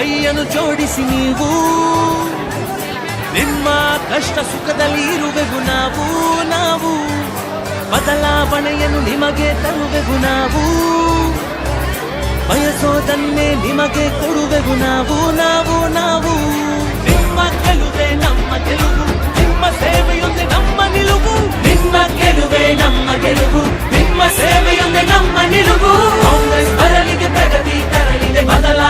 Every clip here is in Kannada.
ಕೈಯನ್ನು ಜೋಡಿಸಿ ನೀವು. ನಿಮ್ಮ ಕಷ್ಟ ಸುಖದಲ್ಲಿ ಇರುವೆವು ನಾವು ನಾವು. ಬದಲಾವಣೆಯನ್ನು ನಿಮಗೆ ತರುವೆವು ನಾವು. ಬಯಸೋದನ್ನೇ ನಿಮಗೆ ಕೊಡುವೆವು ನಾವು ನಾವು ನಾವು. ನಿಮ್ಮ ಗೆಲುವೆ ನಮ್ಮ ಗೆಲುವು, ನಿಮ್ಮ ಸೇವೆಯೊಂದೇ ನಮ್ಮ ನಿಲುವು. ನಿಮ್ಮ ಗೆಲುವೆ ನಮ್ಮ ಗೆಲುವು, ನಿಮ್ಮ ಸೇವೆಯೊಂದೇ ನಮ್ಮ ನಿಲುವು. ಕಾಂಗ್ರೆಸ್ ಬರಲಿಗೆ ಪ್ರಗತಿ ತರಲಿದೆ ಬದಲಾವಣೆಯು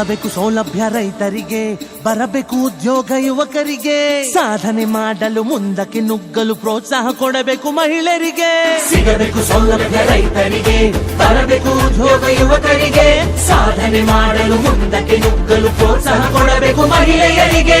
ಸಿಗಬೇಕು ಸೌಲಭ್ಯ ರೈತರಿಗೆ, ಬರಬೇಕು ಉದ್ಯೋಗ ಯುವಕರಿಗೆ, ಸಾಧನೆ ಮಾಡಲು ಮುಂದಕ್ಕೆ ನುಗ್ಗಲು ಪ್ರೋತ್ಸಾಹ ಕೊಡಬೇಕು ಮಹಿಳೆಯರಿಗೆ. ಸಿಗಬೇಕು ಸೌಲಭ್ಯ ರೈತರಿಗೆ, ಬರಬೇಕು ಉದ್ಯೋಗ ಯುವಕರಿಗೆ, ಸಾಧನೆ ಮಾಡಲು ಮುಂದಕ್ಕೆ ನುಗ್ಗಲು ಪ್ರೋತ್ಸಾಹ ಕೊಡಬೇಕು ಮಹಿಳೆಯರಿಗೆ.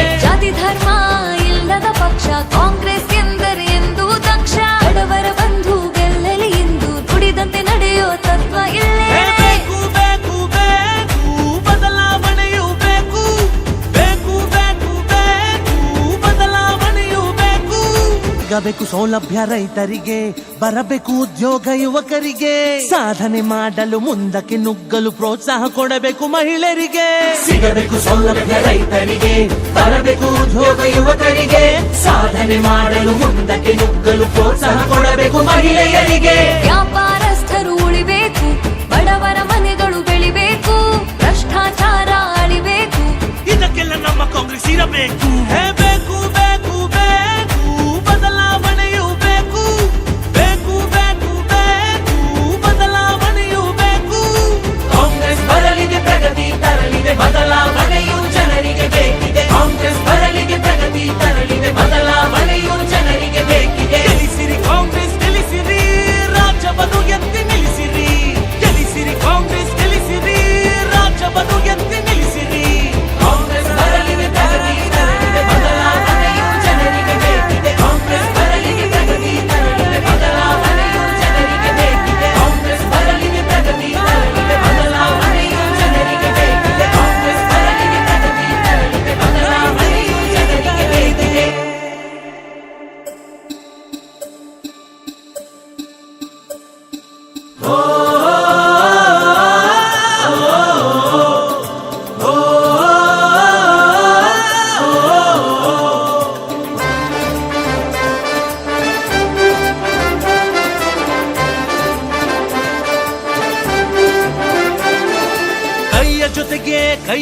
ಸಿಗಬೇಕು ಸೌಲಭ್ಯ ರೈತರಿಗೆ ಬರಬೇಕು ಉದ್ಯೋಗ ಯುವಕರಿಗೆ. ಸಾಧನೆ ಮಾಡಲು ಮುಂದಕ್ಕೆ ನುಗ್ಗಲು ಪ್ರೋತ್ಸಾಹ ಕೊಡಬೇಕು ಮಹಿಳೆಯರಿಗೆ. ಸಿಗಬೇಕು ಸೌಲಭ್ಯ ರೈತರಿಗೆ ಬರಬೇಕು ಉದ್ಯೋಗ ಯುವಕರಿಗೆ. ಸಾಧನೆ ಮಾಡಲು ಮುಂದಕ್ಕೆ ನುಗ್ಗಲು ಪ್ರೋತ್ಸಾಹ ಕೊಡಬೇಕು ಮಹಿಳೆಯರಿಗೆ. ವ್ಯಾಪಾರಸ್ಥರು ಉಳಿಬೇಕು ಬಡವರ ಮನೆಗಳು ಬೆಳಿಬೇಕು ಭ್ರಷ್ಟಾಚಾರ ಅಳಿಬೇಕು. ಇದಕ್ಕೆಲ್ಲ ನಮ್ಮ ಕಾಂಗ್ರೆಸ್ ಇರಬೇಕು.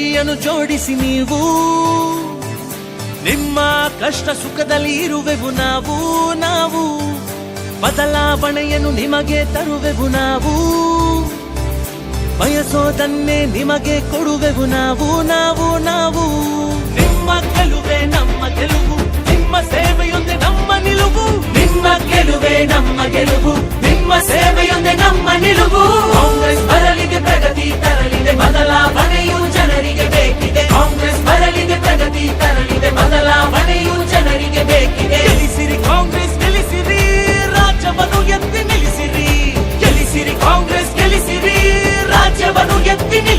ಕೈಯನ್ನು ಜೋಡಿಸಿ ನೀವು. ನಿಮ್ಮ ಕಷ್ಟ ಸುಖದಲ್ಲಿ ಇರುವೆವು ನಾವು ನಾವು ಬದಲಾವಣೆಯನ್ನು ನಿಮಗೆ ತರುವೆವು ನಾವು. ಬಯಸೋದನ್ನೇ ನಿಮಗೆ ಕೊಡುವೆವು ನಾವು ನಾವು ನಾವು. ನಿಮ್ಮ ಗೆಲುವೆ ನಮ್ಮ ಗೆಲುವು, ನಿಮ್ಮ ಸೇವೆಯೊಂದೇ ನಮ್ಮ ನಿಲುವು. ನಿಮ್ಮ ಗೆಲುವೆ ನಮ್ಮ ಗೆಲುವು, ನಿಮ್ಮ ಸೇವೆಯೊಂದೇ ನಮ್ಮ ನಿಲುವು. ಕಾಂಗ್ರೆಸ್ ಬರಲಿದೆ, ಪ್ರಗತಿ ತರಲಿದೆ, ಬದಲಾವಣೆಯು ಪ್ರಗತಿ ತರಲಿದೆ ಬದಲಾವಣೆಯು ಜನರಿಗೆ ಬೇಕಿದೆ. ಗೆಲ್ಲಿಸಿರಿ ಕಾಂಗ್ರೆಸ್, ಗೆಲ್ಲಿಸಿರಿ ರಾಜ್ಯವನ್ನು ಎತ್ತಿ ನಿಲ್ಲಿಸಿರಿ. ಗೆಲ್ಲಿಸಿರಿ ಕಾಂಗ್ರೆಸ್, ಗೆಲ್ಲಿಸಿರಿ ರಾಜ್ಯವನ್ನು ಎತ್ತಿ ನಿಲ್ಲಿಸಿರಿ.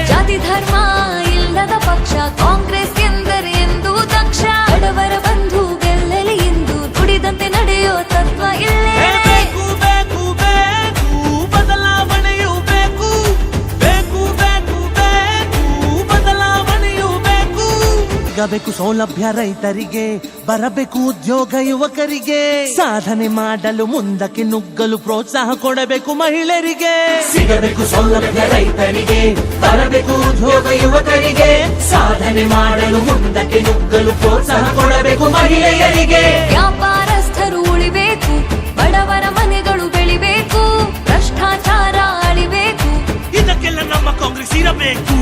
ಸಿಗಬೇಕು ಸೌಲಭ್ಯ ರೈತರಿಗೆ ಬರಬೇಕು ಉದ್ಯೋಗ ಯುವಕರಿಗೆ. ಸಾಧನೆ ಮಾಡಲು ಮುಂದಕ್ಕೆ ನುಗ್ಗಲು ಪ್ರೋತ್ಸಾಹ ಕೊಡಬೇಕು ಮಹಿಳೆಯರಿಗೆ. ಸಿಗಬೇಕು ಸೌಲಭ್ಯ ರೈತರಿಗೆ ಬರಬೇಕು ಉದ್ಯೋಗ ಯುವಕರಿಗೆ. ಸಾಧನೆ ಮಾಡಲು ಮುಂದಕ್ಕೆ ನುಗ್ಗಲು ಪ್ರೋತ್ಸಾಹ ಕೊಡಬೇಕು ಮಹಿಳೆಯರಿಗೆ. ವ್ಯಾಪಾರಸ್ಥರು ಉಳಿಬೇಕು ಬಡವರ ಮನೆಗಳು ಬೆಳಿಬೇಕು ಭ್ರಷ್ಟಾಚಾರ ಅಳಿಬೇಕು. ಇದಕ್ಕೆಲ್ಲ ನಮ್ಮ ಕಾಂಗ್ರೆಸ್ ಇರಬೇಕು.